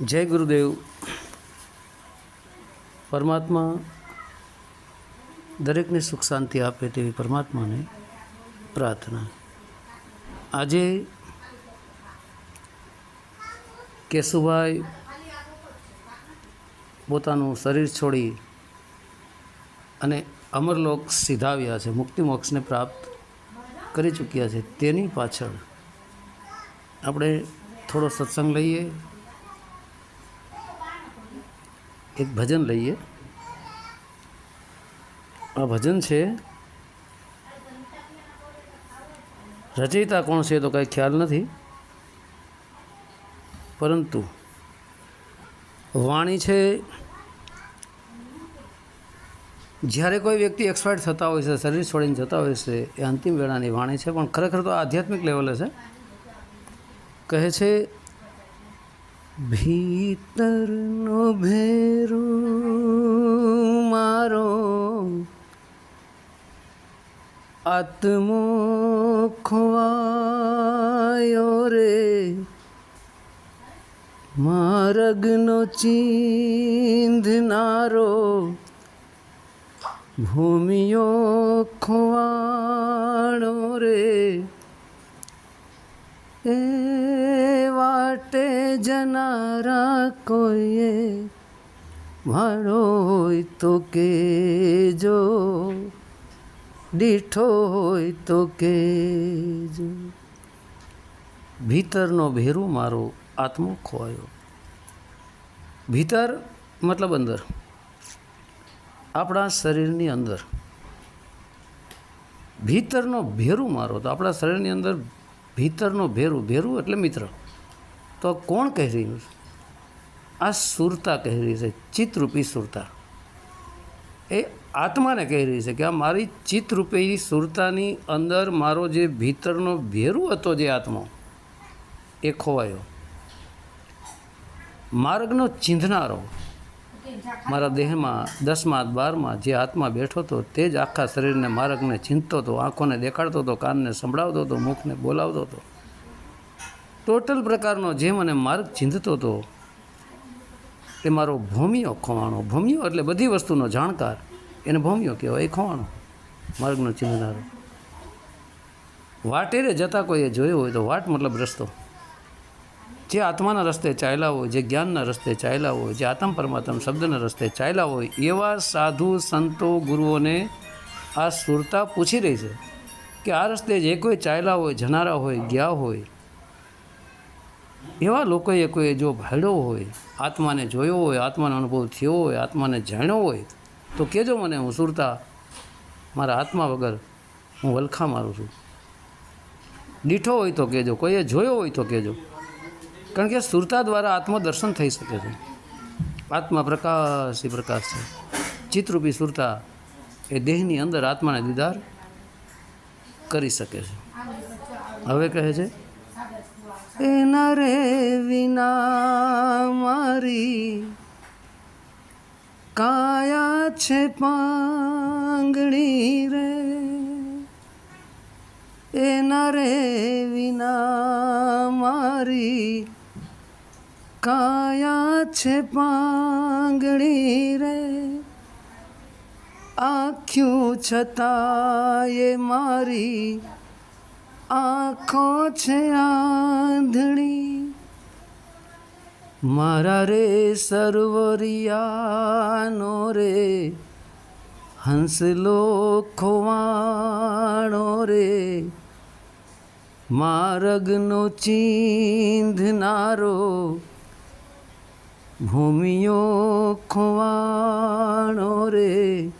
જય ગુરુદેવ. પરમાત્મા દરેકને સુખ શાંતિ આપે તેવી પરમાત્માને પ્રાર્થના. આજે કેશુભાઈ પોતાનું શરીર છોડી અને અમરલોક સીધાવ્યા છે મુક્તિ મોક્ષને પ્રાપ્ત કરી ચૂક્યા છે, તેની પાછળ આપણે થોડો સત્સંગ લઈએ. એક ભજન લઈએ. આ ભજન છે, રચયિતા કોણ છે તો કાંઈ ખ્યાલ નથી. પરંતુ વાણી છે, જ્યારે કોઈ વ્યક્તિ એક્સપાયર થતા હોય છે શરીર છોડીને જતા હોય છે, એ અંતિમ વેળાની વાણી છે, પણ ખરેખર તો આધ્યાત્મિક લેવલે છે. કહે છે ભીતરનો ભેરો મારો આત્મો ખોવાયો રે. માર્ગનો ચીંધનારો ભૂમિયો ખોવાણો રે. એ જનારા કોઈએ? મારો હોય તો કેજો દીઠો હોય તો કેજો. ભીતરનો ભેરું મારો આત્મો ખોવાયો ભીતર મતલબ અંદર. આપણા શરીરની અંદર. ભીતરનો ભેરું મારો, તો આપણા શરીરની અંદર ભીતરનો ભેરું ભેરું એટલે મિત્ર. તો કોણ કહી રહ્યું છે આ સુરતા કહી રહી છે, ચિત્તરૂપી સુરતા. એ આત્માને કહી રહી છે કે આ મારી ચિત્તરૂપી સુરતાની અંદર મારો જે ભીતરનો ભેરું હતો જે આત્મો, એ ખોવાયો. માર્ગનો ચીંધનારો, મારા દેહમાં દસમાં, બારમાં જે આત્મા બેઠો હતો તે જ આખા શરીરને માર્ગને ચીંધતો હતો, આંખોને દેખાડતો હતો, કાનને સંભળાવતો હતો, મુખને બોલાવતો હતો. ટોટલ પ્રકારનો જે મને માર્ગ ચીંધતો હતો તે મારો ભૂમિયો ખોવાણો. ભૂમિયો એટલે બધી વસ્તુનો જાણકાર. એને ભૂમિયો કહેવાય, એ ખોવાણો, માર્ગનો ચીંધનારો. વાટેરે જતાં કોઈએ જોયો હોય તો વાટ મતલબ રસ્તો. જે આત્માના રસ્તે ચાલ્યા હોય, જે જ્ઞાનના રસ્તે ચાલ્યા હોય, જે આત્મ પરમાત્મ શબ્દના રસ્તે ચાલ્યા હોય, એવા સાધુ સંતો ગુરુઓને આ સુરતા પૂછી રહી છે કે આ રસ્તે જે કોઈ ચાલ્યા હોય, જનારા હોય, ગયા હોય એવા લોકોએ કોઈ જો ભાડ્યો હોય, આત્માને જોયો હોય, આત્માનો અનુભવ થયો હોય, આત્માને જાણ્યો હોય, તો કહેજો મને હું સુરતા, મારા આત્મા વગર હું વલખા મારું છું. દીઠો હોય તો કહેજો, કોઈએ જોયો હોય તો કહેજો. કારણ કે સુરતા દ્વારા આત્મદર્શન થઈ શકે છે. આત્મા પ્રકાશ એ પ્રકાશ છે. ચિત્રરૂપી સુરતા એ દેહની અંદર આત્માને દીદાર કરી શકે છે. હવે કહે છે એના રે વિના મારી કાયા છે પાંગણી રે એના રે વિના મારી કાયા છે પાંગણી રે આખ્યું છતાંય મારી આંખો છે આંધળી. મારા રે સર્વરિયાનો રે. હંસલો ખોવાણો રે. માર્ગનો ચીંધનારો ભૂમિયો ખોવાણો રે.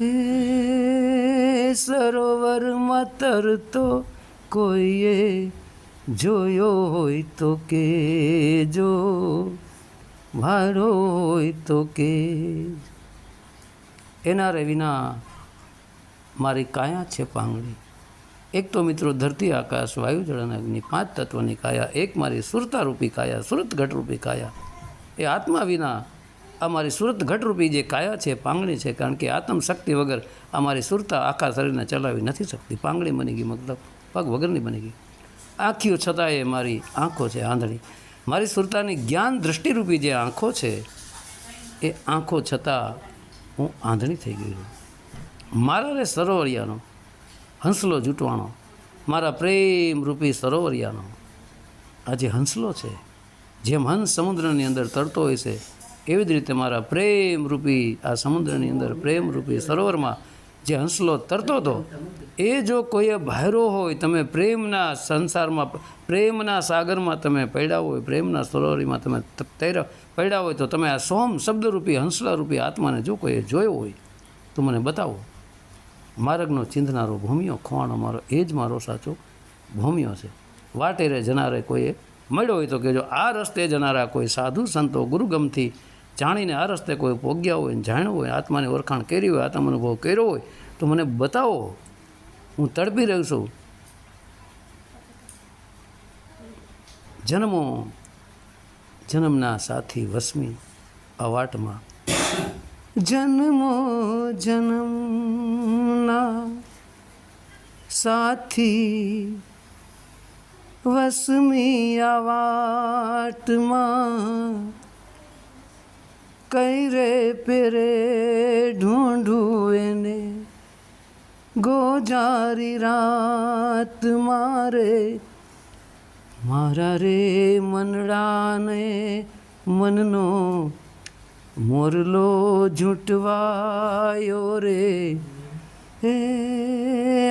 એ સરોવરમાં તરતો કોઈએ જોયો હોય તો કે જો ભાડો હોય તો કે એના રવિના વિના મારી કાયા છે પાંગડી એક તો મિત્રો ધરતી આકાશ વાયુ જળ અને અગ્નિ, પાંચ તત્વની કાયા, એક મારી સુરતારૂપી કાયા, સુરત ઘટરૂપી કાયા. એ આત્મા વિના આ મારી સુરત ઘટરૂપી જે કાયા છે પાંગણી છે, કારણ કે આત્મશક્તિ વગર આ મારી સુરતા આખા શરીરને ચલાવી નથી શકતી. પાંગણી બની ગઈ મતલબ. પગ વગરની બની ગઈ. આંખીઓ છતાંય મારી આંખો છે આંધળી. મારી સુરતાની જ્ઞાન દૃષ્ટિરૂપી જે આંખો છે, એ આંખો છતાં હું આંધળી થઈ ગઈ છું. મારા રે સરોવરિયાનો, હંસલો જૂટવાનો, મારા પ્રેમરૂપી સરોવરિયાનો, આ જે હંસલો છે જેમ હંસ સમુદ્રની અંદર તરતો હોય છે, એવી જ રીતે મારા પ્રેમરૂપી, આ સમુદ્રની અંદર પ્રેમરૂપી સરોવરમાં જે હંસલો તરતો હતો, એ જો કોઈએ ભાયરો હોય, તમે પ્રેમના સંસારમાં, પ્રેમના સાગરમાં તમે પડ્યા હોય, પ્રેમના સરોવરીમાં તમે તૈરા, પડ્યા હોય, તો તમે આ સોમ શબ્દરૂપી, હંસલારૂપી આત્માને જો કોઈએ જોયો હોય, તો મને બતાવો. માર્ગનો ચિંધનારો ભૂમિયો ખોવાનો મારો, એ જ મારો સાચો ભૂમિયો છે. વાટેરે જનારે કોઈએ મળ્યો હોય તો કહેજો, આ રસ્તે જનારા કોઈ સાધુ સંતો ગુરુગમથી જાણીને આ રસ્તે કોઈ પોગ્યા હોય જાણ્યું હોય, આત્માની ઓળખાણ કરી હોય, આત્મા અનુભવ કર્યો હોય, તો મને બતાવો, હું તડપી રહ્યો છું. જન્મો, જન્મના સાથી વસમી, આ વાટમાં. જન્મો, જન્મના સાથી વસમી, આ વાટમાં. કઈ રે પેરે ઢૂંઢું એને ગોજારી રાત મારે, મારા રે મનડાને મનનો મોરલો ઝૂંટવાયો રે. હે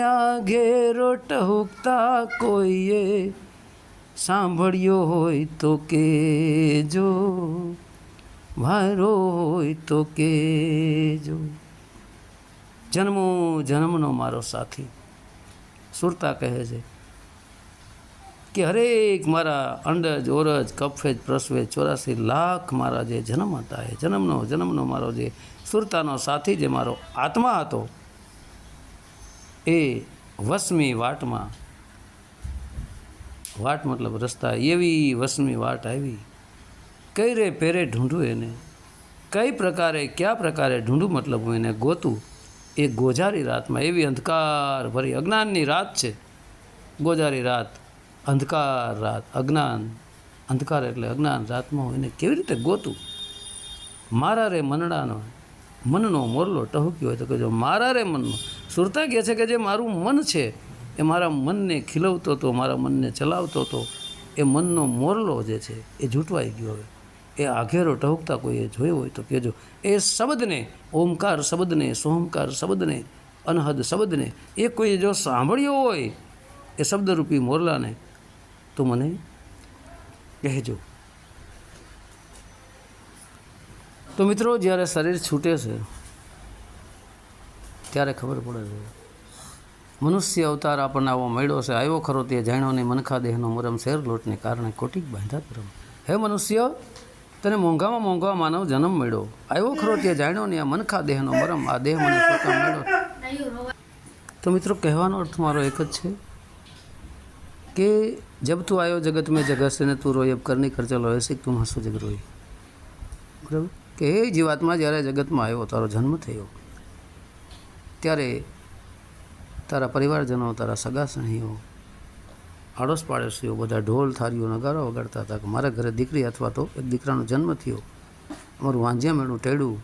આ ઘેરો ટહુકતા કોઈએ સાંભળ્યો હોય તો કેજો. હોય તો કેજો. જન્મો જન્મનો મારો સાથી. સુરતા કહે છે કે હરેક મારા અંડજ, ઓરજ, કફેજ, પ્રસવેજ, ચોરાસી લાખ મારા જે જન્મ હતા એ જન્મનો જન્મનો મારો જે સુરતાનો સાથી જે મારો આત્મા હતો, એ વસમી વાટમાં, વાટ મતલબ રસ્તા, એવી વસમી વાટ આવી. કઈ રે પેરે ઢૂંઢું એને? કઈ પ્રકારે, કયા પ્રકારે ઢૂંઢું મતલબ હું એને ગોતું? એ ગોજારી રાતમાં એવી અંધકાર ભરી અજ્ઞાનની રાત છે. ગોજારી રાત, અંધકાર રાત, અજ્ઞાન. અંધકાર એટલે અજ્ઞાન રાતમાં હું એને કેવી રીતે ગોતું? મારા રે મનડાનો, મનનો મોરલો ટહુક્યો હોય તો કહેજો, મારા રે મનનો. સુરતા કહે છે કે જે મારું મન છે, એ મારા મનને ખીલવતો હતો મારા મનને ચલાવતો હતો એ મનનો મોરલો જે છે, એ જૂટવાઈ ગયો હવે. એ આઘેરો ટહુકતા કોઈએ જોયો હોય તો કહેજો. એ શબ્દને, ઓમકાર શબ્દને સોમકાર શબ્દને, અનહદ શબ્દને, એ કોઈએ જો સાંભળ્યો હોય, એ શબ્દરૂપી મોરલાને, તો મને કહેજો. તો મિત્રો, જ્યારે શરીર છૂટે છે, ત્યારે ખબર પડે છે. મનુષ્ય અવતાર આપણને આવો મળ્યો છે, આવ્યો ખરો તે જાણ્યો ને મનખા દેહનો મરમ શેર લોટને કારણે કોટિક બાંધા કરમ. હે મનુષ્ય તને મોંઘામાં મોંઘા માનવ જન્મ મળ્યો. આવ્યો ખરો તે જાણ્યો ને આ મનખા દેહનો મરમ, આ દેહ મને પોતા મળ્યો. તો મિત્રો, કહેવાનો અર્થ મારો એક જ છે કે જબ તું આવ્યો જગત મેં જગત ને તું રોયબ કરની ખર્ચલો હશે તું હસો જગ રોઈ બરાબર? કે એ જીવાત્મા, જ્યારે જગતમાં આવ્યો તારો જન્મ થયો, ત્યારે તારા પરિવારજનો, તારા સગા સણીઓ આડોશ પાડોશીઓ બધા ઢોલ થારીઓ નગારો વગાડતા હતા કે મારા ઘરે દીકરી અથવા તો એક દીકરાનો જન્મ થયો. અમારું વાંજ્યા મેળું ટેડું.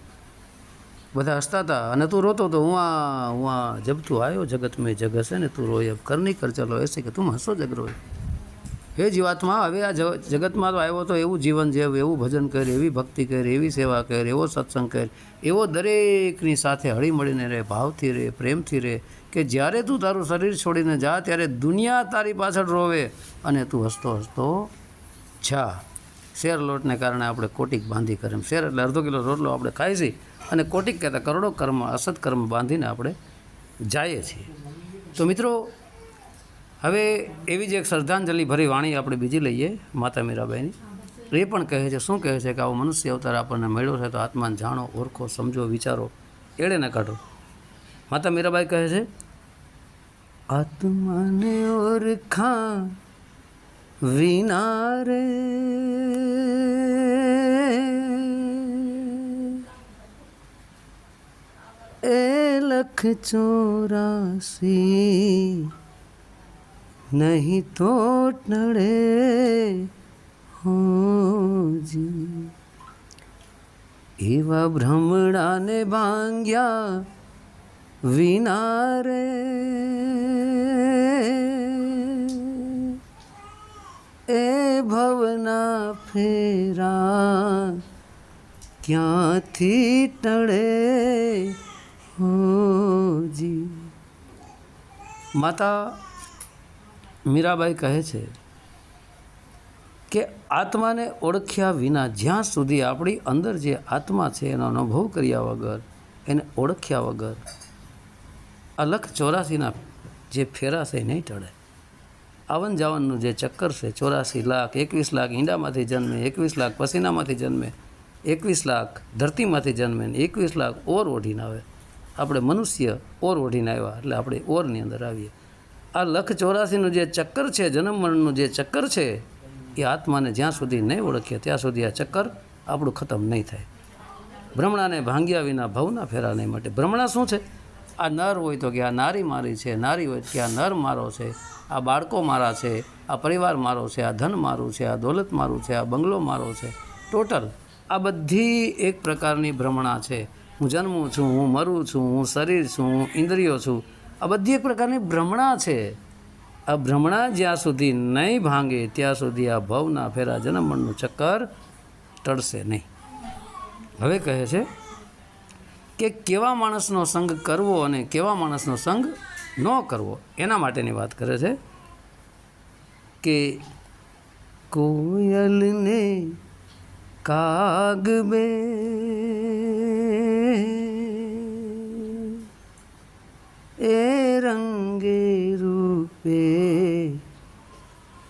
બધા હસતા હતા. અને તું રોતો તો હું આ હું આ જબ તું આવ્યો જગત મેં જગ હશે ને તું રોય. કર નહીં કર, ચલો, એસે કે તું હસો જગ રોય હે જીવાત્મા હવે આ જગતમાં તો આવ્યો તો એવું જીવન જેવ, એવું ભજન કર, એવી ભક્તિ કર, એવી સેવા કર, એવો સત્સંગ કર, એવો દરેકની સાથે હળી મળીને રહે, ભાવથી રહે, પ્રેમથી રહે. કે જ્યારે તું તારું શરીર છોડીને જા, ત્યારે દુનિયા તારી પાછળ રોવે અને તું હસતો હસતો જા. શેર લોટને કારણે આપણે કોટિક બાંધી કરે શેર એટલે અડધો કિલો રોટલો આપણે ખાઈ છીએ અને કોટિક કહેતા કરોડો કર્મ, અસત કર્મ બાંધીને આપણે જઈએ છીએ. તો મિત્રો, હવે એવી જ એક શ્રદ્ધાંજલિ ભરી વાણી આપણે બીજી લઈએ, માતા મીરાબાઈની. એ પણ કહે છે, શું કહે છે કે આવો મનુષ્ય અવતાર આપણને મળ્યો છે, તો આત્માને જાણો, ઓળખો, સમજો, વિચારો, એળે ન કાઢો. માતા મીરાબાઈ કહે છે, આત્માને ઓરખા વિના રે. એ લખ ચોરાસી નહીં તો ટળે હોજી. એવા ભ્રમણાને ભાંગ્યા વિના રે એ ભવના ફેરા ક્યાંથી ટળે? હોજી. માતા મીરાબાઈ કહે છે કે આત્માને ઓળખ્યા વિના જ્યાં સુધી આપણી અંદર જે આત્મા છે એનો અનુભવ કર્યા વગર, એને ઓળખ્યા વગર આ લખ ચોરાસીના જે ફેરા છે એ નહીં ટળે. આવન જાવનનું જે ચક્કર છે, ચોરાસી લાખ, એકવીસ લાખ ઈંડામાંથી જન્મે, એકવીસ લાખ પસીનામાંથી જન્મે, એકવીસ લાખ ધરતીમાંથી જન્મે ને એકવીસ લાખ ઓર ઓઢીને આવે. આપણે મનુષ્ય ઓર ઓઢીને આવ્યા, એટલે આપણે ઓરની અંદર આવીએ. આ લખ ચોરાસીનું જે ચક્કર છે જન્મ મરણનું જે ચક્કર છે, એ આત્માને જ્યાં સુધી નહીં ઓળખીએ ત્યાં સુધી આ ચક્કર આપણું ખતમ નહીં થાય. ભ્રમણાને ભાંગ્યા વિના ભવના ફેરા નહીં માટે. ભ્રમણા શું છે? આ નર હોય તો કે આ નારી મારી છે, નારી હોય કે આ નર મારો છે, આ બાળકો મારા છે, આ પરિવાર મારો છે, આ ધન મારું છે, આ દોલત મારું છે, આ બંગલો મારો છે. ટોટલ આ બધી એક પ્રકારની ભ્રમણા છે. હું જન્મું છું, હું મરું છું, હું શરીર છું, હું ઇન્દ્રિયો છું. આ બધી એક પ્રકારની ભ્રમણા છે. આ ભ્રમણા જ્યાં સુધી નહીં ભાંગે, ત્યાં સુધી આ ભવના ફેરા જન્મમણનું ચક્કર ટળશે નહીં. હવે કહે છે કે કેવા માણસનો સંગ કરવો અને કેવા માણસનો સંગ ન કરવો? એના માટેની વાત કરે છે કે કોયલને કાગ બે. એ રંગે રૂપે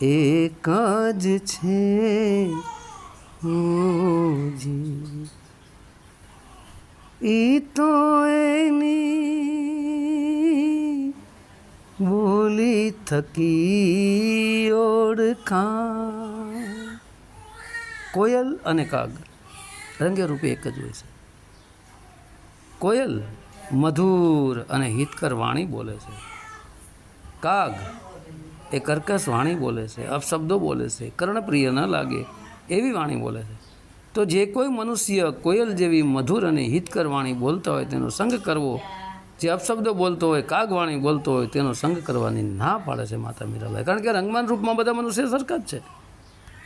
એક જ છે. હોજી ઈ તો એની બોલી થકી ઓળખા કોયલ અને કાગ રંગે રૂપે એક જ હોય છે. કોયલ મધુર અને હિતકર વાણી બોલે છે. કાગ એ કર્કશ વાણી બોલે છે. અપશબ્દો બોલે છે. કર્ણપ્રિય ન લાગે એવી વાણી બોલે છે. તો જે કોઈ મનુષ્ય કોયલ જેવી મધુર અને હિતકર વાણી બોલતા હોય તેનો સંગ કરવો, જે અપશબ્દો બોલતો હોય, કાગવાણી બોલતો હોય, તેનો સંગ કરવાની ના પાડે છે માતા મીરાબાઈ. કારણ કે રંગમાન રૂપમાં બધા મનુષ્ય સરખા જ છે.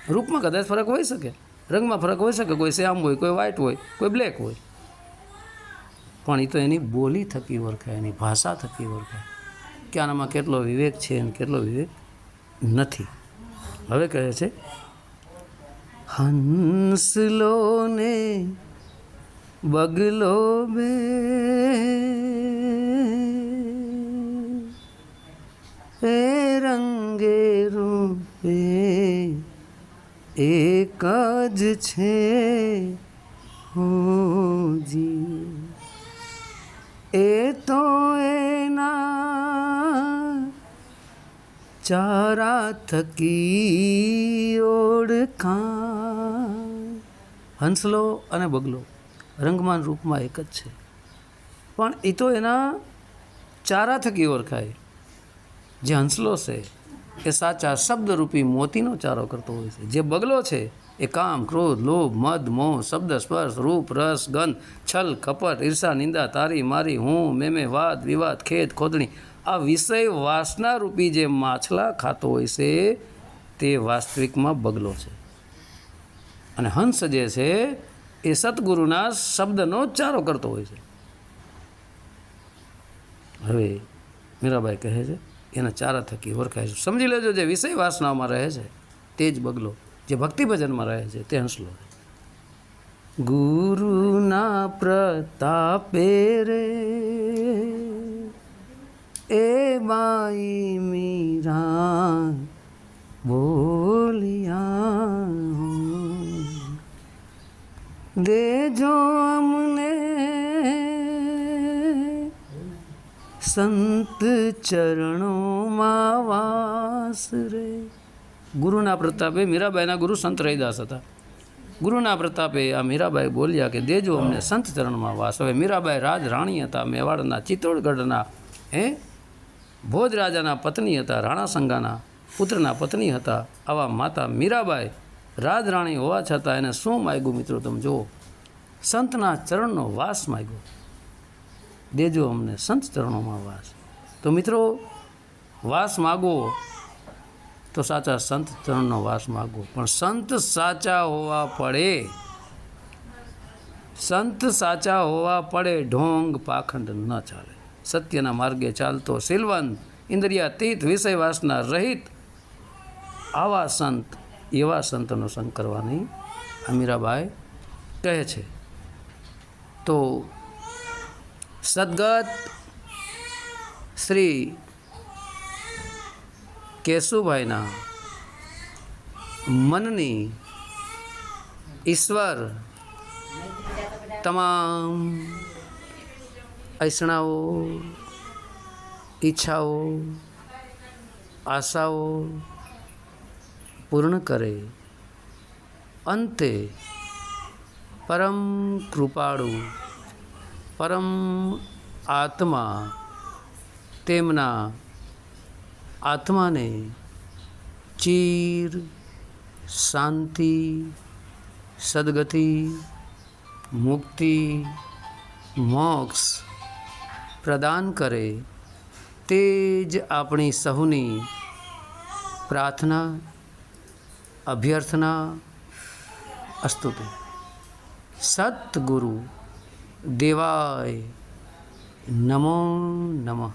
રૂપમાં કદાચ ફરક હોઈ શકે. રંગમાં ફરક હોઈ શકે. કોઈ શ્યામ હોય, કોઈ વ્હાઇટ હોય, કોઈ બ્લેક હોય. પણ એ તો એની બોલી થકી ઓળખાય, એની ભાષા થકી ઓળખાય. કે આનામાં કેટલો વિવેક છે અને કેટલો વિવેક નથી. હવે કહે છે હંસલો ને બગલો બે એ રંગે રૂપે એક જ છે હોજી એ તો એના ચારા થકી ઓળખા હંસલો અને બગલો રંગમાન રૂપમાં એક જ છે. પણ એ તો એના ચારા થકી ઓળખાય. જે હંસલો છે, એ સાચા શબ્દરૂપી મોતીનો ચારો કરતો હોય છે. જે બગલો છે, એ કામ, ક્રોધ, લોભ, મદ, મોહ, શબ્દ, સ્પર્શ, રૂપ, રસ, ગંધ, છલ કપટ ઈર્ષા, નિંદા, તારી, મારી, હું, મેમે, વાદ, વિવાદ, ખેદ, ખોદણી આ વિષય વાસના રૂપી જે માછલા ખાતો હોય છે, તે વાસ્તવિકમાં બગલો છે. અને હંસ જે છે, એ સદગુરુના શબ્દનો ચારો કરતો હોય છે. હવે મીરાબાઈ કહે છે, એના ચારા થકી ઓળખાય છે. સમજી લેજો, જે વિષય વાસનામાં રહે છે, તે જ બગલો. જે ભક્તિ ભજનમાં રહે છે, તે હંસલો ગુરુના પ્રતાપે રે એ બાઈ મીરા બોલિયા. દેજો અમને સંત ચરણોમાં વાસ રે. ગુરુના પ્રતાપે મીરાબાઈના ગુરુ સંત રૈદાસ હતા. ગુરુના પ્રતાપે આ મીરાબાઈ બોલ્યા કે દેજો અમને સંત ચરણમાં વાસ. હવે મીરાબાઈ રાજ રાણી હતા, મેવાડના, ચિત્તોડગઢના, હે? ભોજ રાજાના પત્ની હતા રાણા સંગાના પુત્રના પત્ની હતા, આવા માતા મીરાબાઈ રાજરાણી હોવા છતાં એને શું માગ્યું મિત્રો તમે જુઓ? સંતના ચરણનો વાસ માગ્યો. દેજો અમને સંત ચરણોમાં વાસ. તો મિત્રો, વાસ માગો તો સાચા સંત ચરણનો વાસ માગો, પણ સંત સાચા હોવા પડે. સંત સાચા હોવા પડે, ઢોંગ પાખંડ ન ચાલે. સત્યના માર્ગે ચાલતો સિલવંત ઇન્દ્રિયાતીત વિષયવાસના રહિત આવા સંત, એવા સંતનો સંગ કરવાની અમીરાબાઈ કહે છે. તો સદગત શ્રી કેશુભાઈના મનની ઈશ્વર તમામ ઐસણાઓ ઈચ્છાઓ, આશાઓ પૂર્ણ કરે. અંતે પરમ કૃપાળુ, પરમ આત્મા તેમના આત્માને ચીર, શાંતિ, સદગતિ, મુક્તિ, મોક્ષ પ્રદાન કરે તે જ આપણી સહુની પ્રાર્થના અભ્યર્થના અસ્તુતિ. સતગુરુ દેવાય નમો નમઃ.